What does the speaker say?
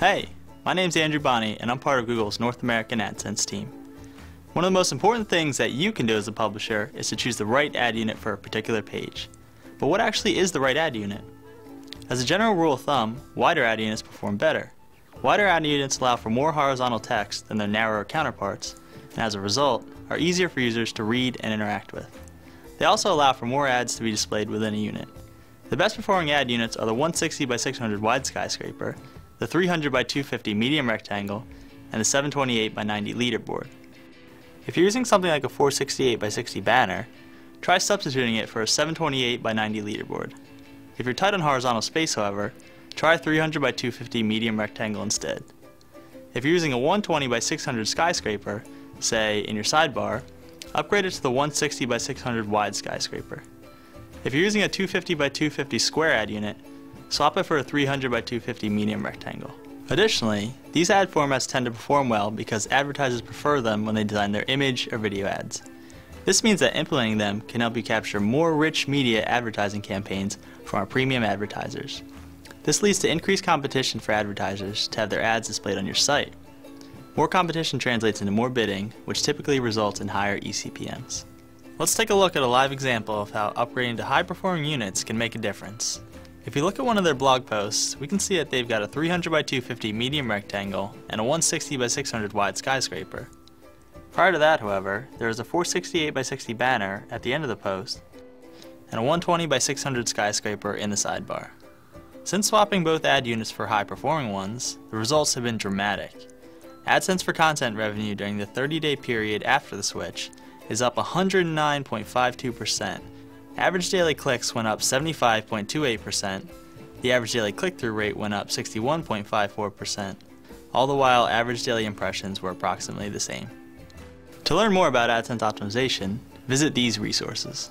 Hey, my name's Andrew Bonney and I'm part of Google's North American AdSense team. One of the most important things that you can do as a publisher is to choose the right ad unit for a particular page. But what actually is the right ad unit? As a general rule of thumb, wider ad units perform better. Wider ad units allow for more horizontal text than their narrower counterparts, and as a result, are easier for users to read and interact with. They also allow for more ads to be displayed within a unit. The best performing ad units are the 160 by 600 wide skyscraper, the 300 by 250 medium rectangle, and the 728 by 90 leaderboard. If you're using something like a 468 by 60 banner, try substituting it for a 728 by 90 leaderboard. If you're tight on horizontal space, however, try a 300 by 250 medium rectangle instead. If you're using a 120 by 600 skyscraper, say in your sidebar, upgrade it to the 160 by 600 wide skyscraper. If you're using a 250 by 250 square ad unit, swap it for a 300 by 250 medium rectangle. Additionally, these ad formats tend to perform well because advertisers prefer them when they design their image or video ads. This means that implementing them can help you capture more rich media advertising campaigns from our premium advertisers. This leads to increased competition for advertisers to have their ads displayed on your site. More competition translates into more bidding, which typically results in higher eCPMs. Let's take a look at a live example of how upgrading to high performing units can make a difference. If you look at one of their blog posts, we can see that they've got a 300 by 250 medium rectangle and a 160 by 600 wide skyscraper. Prior to that, however, there is a 468 by 60 banner at the end of the post and a 120 by 600 skyscraper in the sidebar. Since swapping both ad units for high performing ones, the results have been dramatic. AdSense for Content revenue during the 30 day period after the switch is up 109.52%. Average daily clicks went up 75.28%. The average daily click through rate went up 61.54%. All the while, average daily impressions were approximately the same. To learn more about AdSense optimization, visit these resources.